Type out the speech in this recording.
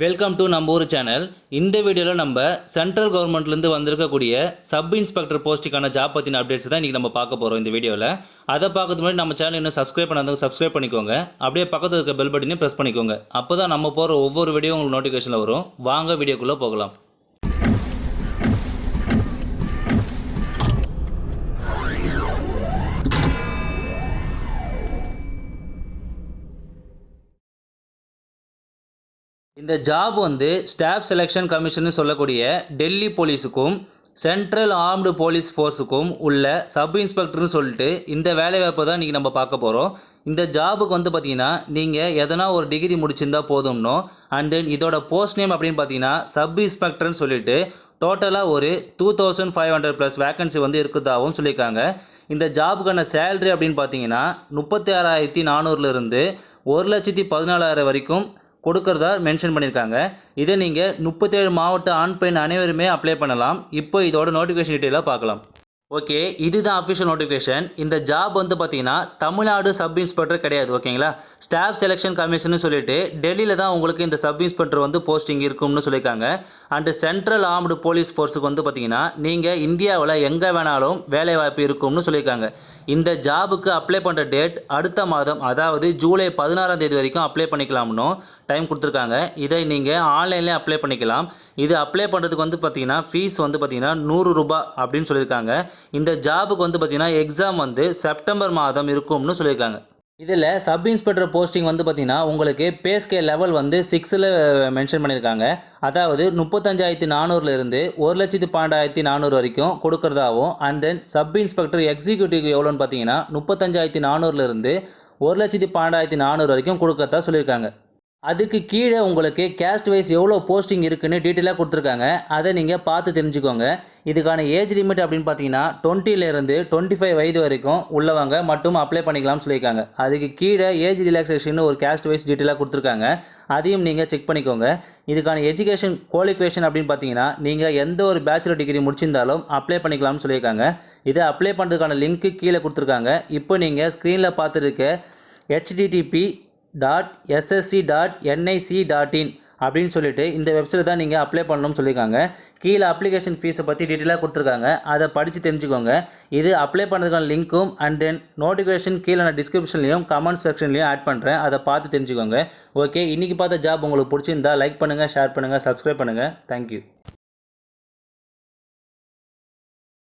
Welcome to நம்ம ஊர் channel இந்த வீடியோவில் நம்ம சென்ட்ரல் கவர்மெண்ட்லேருந்து வந்திருக்கக்கூடிய சப் இன்ஸ்பெக்டர் போஸ்ட்டுக்கான ஜாப் பற்றின அப்டேட்ஸ் தான் இன்றைக்கி நம்ம பார்க்க போகிறோம் இந்த வீடியோவில் அதை பார்க்கறது முன்னாடி நம்ம சேனல் இன்னும் சப்ஸ்கிரைப் பண்ணாதவங்க சப்ஸ்கிரைப் பண்ணிக்கோங்க. அப்படியே பக்கத்தில் இருக்க பெல் பட்டினையும் ப்ரெஸ் பண்ணிக்கோங்க. அப்போ தான் நம்ம போகிற ஒவ்வொரு வீடியோ உங்களுக்கு நோட்டிஃபிகேஷனில் வரும். வாங்க வீடியோக்குள்ளே போகலாம். இந்த ஜாப் வந்து ஸ்டாஃப் செலெக்ஷன் கமிஷன் சொல்லக்கூடிய டெல்லி போலீஸுக்கும் சென்ட்ரல் ஆர்ம்டு போலீஸ் ஃபோர்ஸுக்கும் உள்ள சப் இன்ஸ்பெக்டர்னு சொல்லிட்டு இந்த வேலைவாய்ப்பை தான் இன்றைக்கி நம்ம பார்க்க போகிறோம் இந்த ஜாபுக்கு வந்து பார்த்தீங்கன்னா நீங்கள் எதனா ஒரு டிகிரி முடிச்சிருந்தா போதும்னோ அண்ட் தென் இதோட போஸ்ட் நேம் அப்படின்னு பார்த்தீங்கன்னா சப் இன்ஸ்பெக்டர்னு சொல்லிட்டு டோட்டலாக ஒரு two thousand five hundred plus vacancy வந்து இருக்கிறதாகவும் சொல்லியிருக்காங்க. இந்த ஜாபுக்கான சேலரி அப்படின்னு பார்த்தீங்கன்னா முப்பத்தி ஆறாயிரத்தி நானூறுலேருந்து ஒரு லட்சத்தி பதினாலாயிரம் வரைக்கும் கொடுக்கறதா மென்ஷன் பண்ணியிருக்காங்க. இதை நீங்கள் முப்பத்தேழு மாவட்ட ஆண் பெண் அனைவருமே அப்ளை பண்ணலாம். இப்போ இதோட நோட்டிஃபிகேஷன் டீட்டெயிலாக பார்க்கலாம். ஓகே இதுதான் அஃபிஷியல் நோட்டிஃபிகேஷன் இந்த ஜாப் வந்து பார்த்தீங்கன்னா தமிழ்நாடு சப் இன்ஸ்பெக்டர் கிடையாது ஓகேங்களா ஸ்டாஃப் செலெக்ஷன் கமிஷன் சொல்லிட்டு டெல்லியில் தான் உங்களுக்கு இந்த சப் இன்ஸ்பெக்டர் வந்து போஸ்டிங் இருக்கும்னு சொல்லியிருக்காங்க. அண்டு சென்ட்ரல் ஆர்ம்டு போலீஸ் ஃபோர்ஸுக்கு வந்து பார்த்தீங்கன்னா நீங்கள் இந்தியாவில் எங்கே வேணாலும் வேலைவாய்ப்பு இருக்கும்னு சொல்லியிருக்காங்க. இந்த ஜாபுக்கு அப்ளை பண்ணுற டேட் அடுத்த மாதம் அதாவது ஜூலை பதினாறாம் தேதி வரைக்கும் அப்ளை பண்ணிக்கலாம்னு டைம் கொடுத்துருக்காங்க. இதை நீங்கள் ஆன்லைன்லேயே அப்ளை பண்ணிக்கலாம். இது அப்ளை பண்ணுறதுக்கு வந்து பார்த்தீங்கன்னா ஃபீஸ் வந்து பார்த்தீங்கன்னா நூறு ரூபாய் அப்படின்னு சொல்லியிருக்காங்க. இந்த ஜாபுக்கு வந்து பார்த்தீங்கன்னா எக்ஸாம் வந்து செப்டம்பர் மாதம் இருக்கும்னு சொல்லியிருக்காங்க. இதில் சப் இன்ஸ்பெக்டர் போஸ்டிங் வந்து பார்த்தீங்கன்னா உங்களுக்கு பேஸ்கே லெவல் வந்து சிக்ஸில் மென்ஷன் பண்ணியிருக்காங்க. அதாவது முப்பத்தஞ்சாயிரத்தி நானூறுலேருந்து ஒரு லட்சத்து பன்னெண்டாயிரத்தி நானூறு வரைக்கும் கொடுக்குறதாகவும் and then sub inspector executive எவ்வளோன்னு பார்த்தீங்கன்னா முப்பத்தஞ்சாயிரத்தி நானூறுலேருந்து ஒரு லட்சத்தி பன்னெண்டாயிரத்தி நானூறு வரைக்கும் கொடுக்கறதா சொல்லியிருக்காங்க. அதுக்கு கீழே உங்களுக்கு கேஸ்ட் வைஸ் எவ்வளோ போஸ்டிங் இருக்குன்னு டீட்டெயிலாக கொடுத்துருக்காங்க. அதை நீங்கள் பார்த்து தெரிஞ்சுக்கோங்க. இதுக்கான ஏஜ் லிமிட் அப்படின்னு பார்த்தீங்கன்னா டுவெண்ட்டிலேருந்து டுவெண்ட்டி ஃபைவ் வயது வரைக்கும் உள்ளவங்க மட்டும் அப்ளை பண்ணிக்கலாம்னு சொல்லியிருக்காங்க. அதுக்கு கீழே ஏஜ் ரிலாக்ஸேஷன் ஒரு கேஸ்ட் வைஸ் டீட்டெயிலாக கொடுத்துருக்காங்க. அதையும் நீங்கள் செக் பண்ணிக்கோங்க. இதுக்கான எஜுகேஷன் குவாலிஃபிகேஷன் அப்படின்னு பார்த்தீங்கன்னா நீங்கள் எந்த ஒரு பேச்சுலர் டிகிரி முடிச்சிருந்தாலும் அப்ளை பண்ணிக்கலாம்னு சொல்லியிருக்காங்க. இதை அப்ளை பண்ணுறதுக்கான லிங்க்கு கீழே கொடுத்துருக்காங்க. இப்போ நீங்கள் ஸ்க்ரீனில் பார்த்துருக்க HTTP dot SSC dot NIC dot in அப்படின்னு சொல்லிட்டு இந்த வெப்சைட் தான் நீங்கள் அப்ளை பண்ணணும்னு சொல்லியிருக்காங்க. கீழே அப்ளிகேஷன் ஃபீஸை பற்றி டீட்டெயிலாக கொடுத்துருக்காங்க. அதை படித்து தெரிஞ்சுக்கோங்க. இது அப்ளை பண்ணுறதுக்கான லிங்க்கும் அண்ட் தென் நோட்டிஃபிகேஷன் கீழே நான் டிஸ்கிரிப்ஷன்லையும் கமெண்ட் செக்ஷன்லையும் ஆட் பண்ணுறேன் அதை பார்த்து தெரிஞ்சுக்கோங்க. ஓகே இன்றைக்கி பார்த்த ஜாப் உங்களுக்கு பிடிச்சிருந்தா லைக் பண்ணுங்கள் ஷேர் பண்ணுங்கள் சப்ஸ்கிரைப் பண்ணுங்கள் தேங்க்யூ